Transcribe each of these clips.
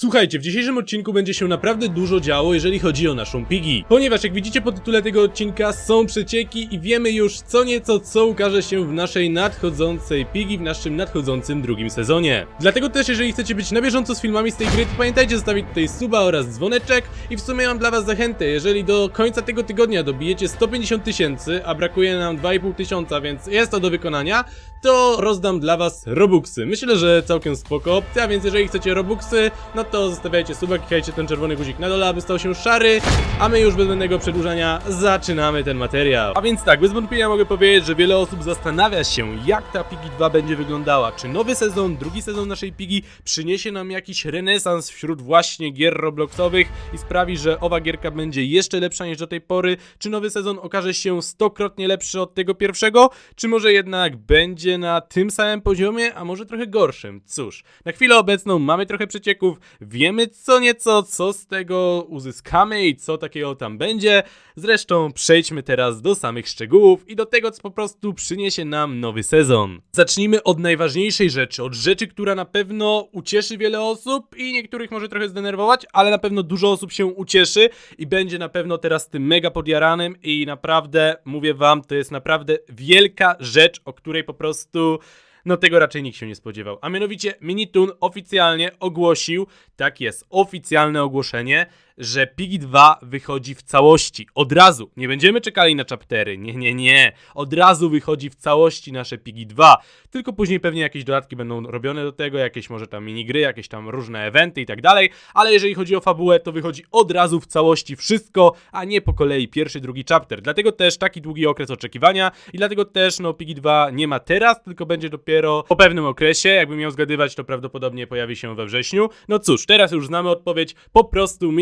Słuchajcie, w dzisiejszym odcinku będzie się naprawdę dużo działo, jeżeli chodzi o naszą Pigi. Ponieważ jak widzicie po tytule tego odcinka są przecieki i wiemy już co nieco co ukaże się w naszej nadchodzącej Pigi, w naszym nadchodzącym drugim sezonie. Dlatego też jeżeli chcecie być na bieżąco z filmami z tej gry, to pamiętajcie zostawić tutaj suba oraz dzwoneczek i w sumie mam dla was zachętę, jeżeli do końca tego tygodnia dobijecie 150 tysięcy, a brakuje nam 2,5 tysiąca, więc jest to do wykonania, to rozdam dla was robuxy. Myślę, że całkiem spoko opcja, więc jeżeli chcecie robuxy, no to zostawiajcie suba, klikajcie ten czerwony guzik na dole, aby stał się szary, a my już bez zbędnego przedłużania zaczynamy ten materiał. A więc tak, bez wątpienia mogę powiedzieć, że wiele osób zastanawia się, jak ta Pigi 2 będzie wyglądała. Czy nowy sezon, drugi sezon naszej Pigi przyniesie nam jakiś renesans wśród właśnie gier Robloxowych i sprawi, że owa gierka będzie jeszcze lepsza niż do tej pory? Czy nowy sezon okaże się stokrotnie lepszy od tego pierwszego? Czy może jednak będzie na tym samym poziomie, a może trochę gorszym? Cóż, na chwilę obecną mamy trochę przecieków, wiemy co nieco, co z tego uzyskamy i co takiego tam będzie. Zresztą przejdźmy teraz do samych szczegółów i do tego, co po prostu przyniesie nam nowy sezon. Zacznijmy od najważniejszej rzeczy, od rzeczy, która na pewno ucieszy wiele osób i niektórych może trochę zdenerwować, ale na pewno dużo osób się ucieszy i będzie na pewno teraz tym mega podjaranym i naprawdę, mówię wam, to jest naprawdę wielka rzecz, o której po prostu... No tego raczej nikt się nie spodziewał. A mianowicie Minitoon oficjalnie ogłosił, tak jest, oficjalne ogłoszenie, że Pigi 2 wychodzi w całości. Od razu. Nie będziemy czekali na chaptery. Nie, nie, nie. Od razu wychodzi w całości nasze Pigi 2. Tylko później pewnie jakieś dodatki będą robione do tego, jakieś może tam minigry, jakieś tam różne eventy i tak dalej. Ale jeżeli chodzi o fabułę, to wychodzi od razu w całości wszystko, a nie po kolei pierwszy, drugi chapter. Dlatego też taki długi okres oczekiwania i dlatego też no Pigi 2 nie ma teraz, tylko będzie dopiero po pewnym okresie. Jakbym miał zgadywać, to prawdopodobnie pojawi się we wrześniu. No cóż, teraz już znamy odpowiedź. Po prostu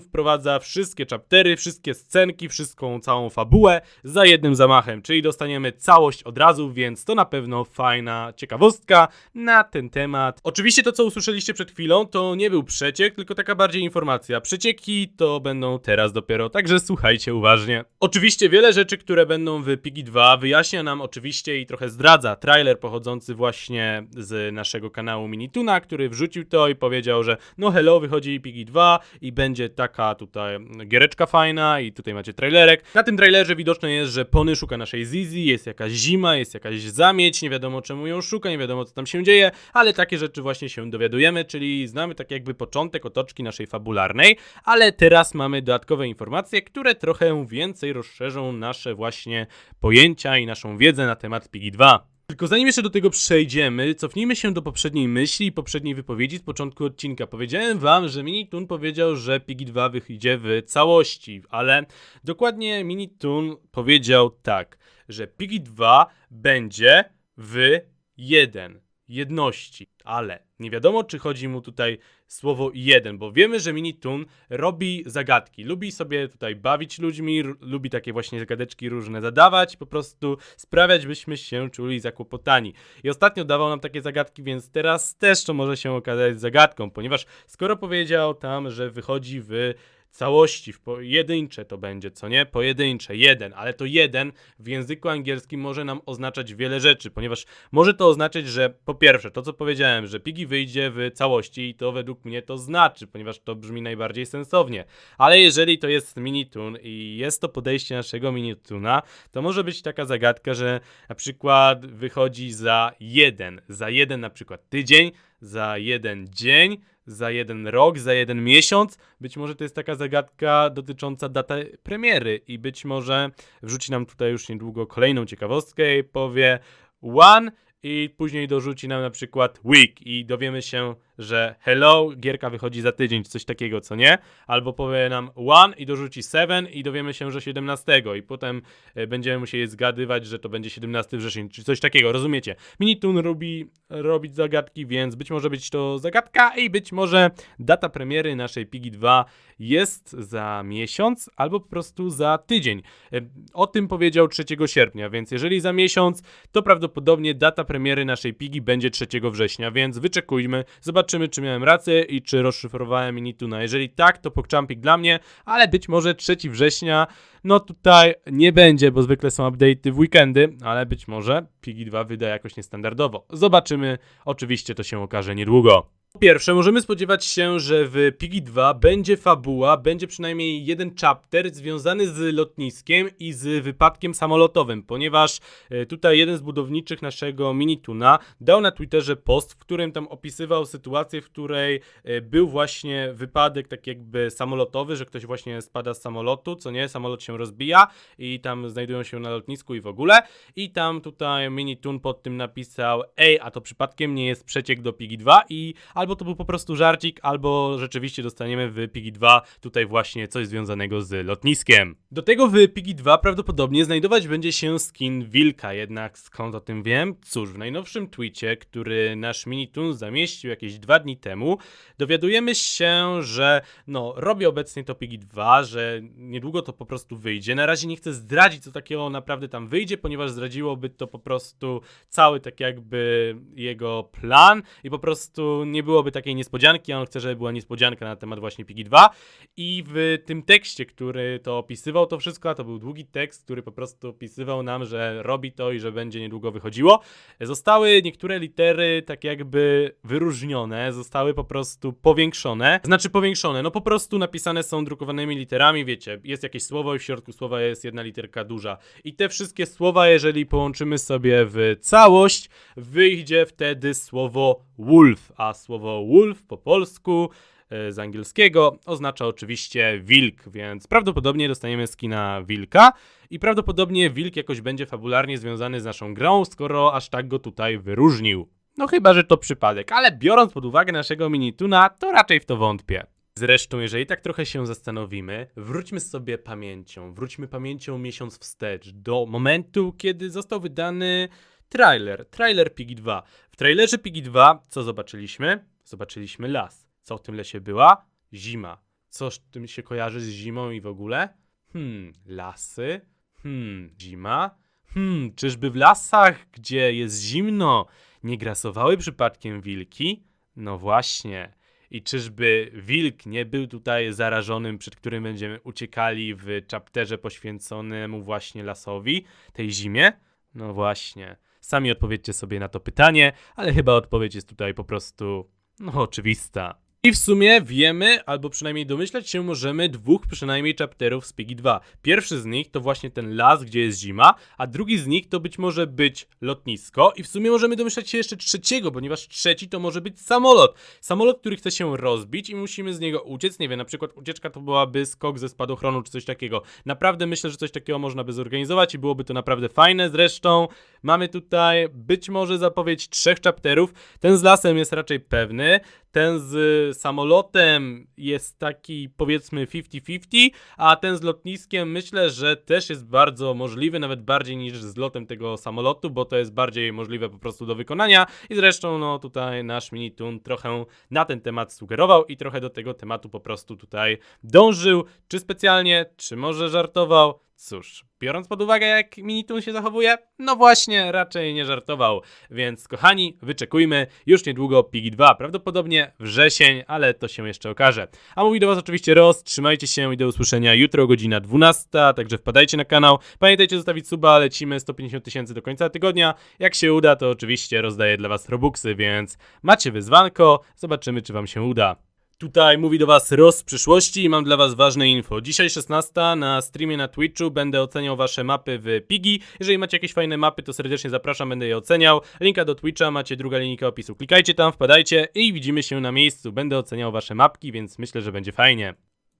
Wprowadza wszystkie chaptery, wszystkie scenki, wszystką całą fabułę za jednym zamachem, czyli dostaniemy całość od razu, więc to na pewno fajna ciekawostka na ten temat. Oczywiście to, co usłyszeliście przed chwilą, to nie był przeciek, tylko taka bardziej informacja. Przecieki to będą teraz dopiero, także słuchajcie uważnie. Oczywiście wiele rzeczy, które będą w Pigi 2 wyjaśnia nam oczywiście i trochę zdradza trailer pochodzący właśnie z naszego kanału Minituna, który wrzucił to i powiedział, że no hello, wychodzi Pigi 2 i będzie taka tutaj giereczka fajna i tutaj macie trailerek. Na tym trailerze widoczne jest, że Pony szuka naszej Zizi, jest jakaś zima, jest jakaś zamieć, nie wiadomo czemu ją szuka, nie wiadomo co tam się dzieje, ale takie rzeczy właśnie się dowiadujemy, czyli znamy tak jakby początek otoczki naszej fabularnej, ale teraz mamy dodatkowe informacje, które trochę więcej rozszerzą nasze właśnie pojęcia i naszą wiedzę na temat Pigi 2. Tylko zanim jeszcze do tego przejdziemy, cofnijmy się do poprzedniej myśli i poprzedniej wypowiedzi z początku odcinka. Powiedziałem wam, że Minitoon powiedział, że Pigi 2 wyjdzie w całości, ale dokładnie Minitoon powiedział tak, że Pigi 2 będzie w jeden, jedności, ale nie wiadomo, czy chodzi mu tutaj słowo jeden, bo wiemy, że Minitoon robi zagadki, lubi sobie tutaj bawić ludźmi, lubi takie właśnie zagadeczki różne zadawać, po prostu sprawiać, byśmy się czuli zakłopotani. I ostatnio dawał nam takie zagadki, więc teraz też to może się okazać zagadką, ponieważ skoro powiedział tam, że wychodzi w całości, w pojedyncze to będzie, co nie? Pojedyncze, jeden, ale to jeden w języku angielskim może nam oznaczać wiele rzeczy, ponieważ może to oznaczać, że po pierwsze, to co powiedziałem, że Pigi wyjdzie w całości i to według mnie to znaczy, ponieważ to brzmi najbardziej sensownie. Ale jeżeli to jest Minitoon i jest to podejście naszego Minitoona, to może być taka zagadka, że na przykład wychodzi za jeden, za jeden na przykład tydzień, za jeden dzień, za jeden rok, za jeden miesiąc. Być może to jest taka zagadka dotycząca daty premiery i być może wrzuci nam tutaj już niedługo kolejną ciekawostkę i powie one i później dorzuci nam na przykład week i dowiemy się, że hello, gierka wychodzi za tydzień, czy coś takiego, co nie? Albo powie nam one i dorzuci seven i dowiemy się, że 17 i potem e, będziemy musieli zgadywać, że to będzie 17 wrzesień, czy coś takiego, rozumiecie? Minitoon lubi robić zagadki, więc być może być to zagadka i być może data premiery naszej Pigi 2 jest za miesiąc albo po prostu za tydzień. E, O tym powiedział 3 sierpnia, więc jeżeli za miesiąc, to prawdopodobnie data premiery naszej Pigi będzie 3 września, więc wyczekujmy, zobaczymy czy miałem rację i czy rozszyfrowałem Minituna. Jeżeli tak, to pokczampik dla mnie, ale być może 3 września, no tutaj nie będzie, bo zwykle są update'y w weekendy, ale być może Pigi 2 wyda jakoś niestandardowo. Zobaczymy, oczywiście to się okaże niedługo. Po pierwsze, możemy spodziewać się, że w Piggy 2 będzie fabuła, będzie przynajmniej jeden chapter związany z lotniskiem i z wypadkiem samolotowym, ponieważ e, tutaj jeden z budowniczych naszego Minituna dał na Twitterze post, w którym tam opisywał sytuację, w której e, był właśnie wypadek tak jakby samolotowy, że ktoś właśnie spada z samolotu, co nie, samolot się rozbija i tam znajdują się na lotnisku i w ogóle. I tam tutaj Minitun pod tym napisał ej, a to przypadkiem nie jest przeciek do Piggy 2 i albo to był po prostu żarcik, albo rzeczywiście dostaniemy w Piggy 2 tutaj właśnie coś związanego z lotniskiem. Do tego w Piggy 2 prawdopodobnie znajdować będzie się skin Wilka, jednak skąd o tym wiem? Cóż, w najnowszym tweetie, który nasz Minitun zamieścił jakieś dwa dni temu, dowiadujemy się, że no, robi obecnie to Piggy 2, że niedługo to po prostu wyjdzie. Na razie nie chcę zdradzić, co takiego naprawdę tam wyjdzie, ponieważ zdradziłoby to po prostu cały tak jakby jego plan i po prostu nie byłoby takiej niespodzianki, on chce, żeby była niespodzianka na temat właśnie Piggy 2 i w tym tekście, który to opisywał to wszystko, a to był długi tekst, który po prostu opisywał nam, że robi to i że będzie niedługo wychodziło, zostały niektóre litery tak jakby wyróżnione, zostały po prostu powiększone. Znaczy powiększone, no po prostu napisane są drukowanymi literami, wiecie, jest jakieś słowo i w środku słowa jest jedna literka duża. I te wszystkie słowa, jeżeli połączymy sobie w całość, wyjdzie wtedy słowo wolf, a słowo wolf po polsku e, z angielskiego oznacza oczywiście wilk, więc prawdopodobnie dostaniemy skina wilka i prawdopodobnie wilk jakoś będzie fabularnie związany z naszą grą, skoro aż tak go tutaj wyróżnił. No chyba, że to przypadek, ale biorąc pod uwagę naszego minituna, to raczej w to wątpię. Zresztą, jeżeli tak trochę się zastanowimy, wróćmy sobie pamięcią, wróćmy pamięcią miesiąc wstecz, do momentu, kiedy został wydany trailer, trailer Piggy 2. W trailerze Piggy 2 co zobaczyliśmy? Zobaczyliśmy las. Co w tym lesie była? Zima. Co z tym się kojarzy z zimą i w ogóle? Hmm, lasy? Hmm, zima? Hmm, czyżby w lasach, gdzie jest zimno, nie grasowały przypadkiem wilki? No właśnie. I czyżby wilk nie był tutaj zarażonym, przed którym będziemy uciekali w chapterze poświęconemu właśnie lasowi, tej zimie? No właśnie. Sami odpowiedzcie sobie na to pytanie, ale chyba odpowiedź jest tutaj po prostu, no, oczywista. I w sumie wiemy, albo przynajmniej domyślać się możemy dwóch przynajmniej chapterów z Piggy 2. Pierwszy z nich to właśnie ten las, gdzie jest zima, a drugi z nich to być może być lotnisko i w sumie możemy domyślać się jeszcze trzeciego, ponieważ trzeci to może być samolot. Samolot, który chce się rozbić i musimy z niego uciec, nie wiem, na przykład ucieczka to byłaby skok ze spadochronu czy coś takiego. Naprawdę myślę, że coś takiego można by zorganizować i byłoby to naprawdę fajne. Zresztą mamy tutaj być może zapowiedź trzech chapterów. Ten z lasem jest raczej pewny, ten z samolotem jest taki powiedzmy 50-50, a ten z lotniskiem myślę, że też jest bardzo możliwy, nawet bardziej niż z lotem tego samolotu, bo to jest bardziej możliwe po prostu do wykonania. I zresztą no tutaj nasz Minitun trochę na ten temat sugerował i trochę do tego tematu po prostu tutaj dążył, czy specjalnie, czy może żartował, Cóż, biorąc pod uwagę jak Minitun się zachowuje, no właśnie, raczej nie żartował. Więc kochani, wyczekujmy już niedługo Piggy 2, prawdopodobnie wrzesień, ale to się jeszcze okaże. A mówi do was oczywiście Ross, trzymajcie się i do usłyszenia jutro godzina 12, także wpadajcie na kanał. Pamiętajcie zostawić suba, lecimy 150 tysięcy do końca tygodnia. Jak się uda, to oczywiście rozdaję dla was robuxy, więc macie wyzwanko, zobaczymy czy wam się uda. Tutaj mówi do Was Ross z przyszłości i mam dla Was ważne info. Dzisiaj 16 na streamie na Twitchu będę oceniał Wasze mapy w Pigi. Jeżeli macie jakieś fajne mapy, to serdecznie zapraszam, będę je oceniał. Linka do Twitcha macie, druga linijka opisu. Klikajcie tam, wpadajcie i widzimy się na miejscu. Będę oceniał Wasze mapki, więc myślę, że będzie fajnie.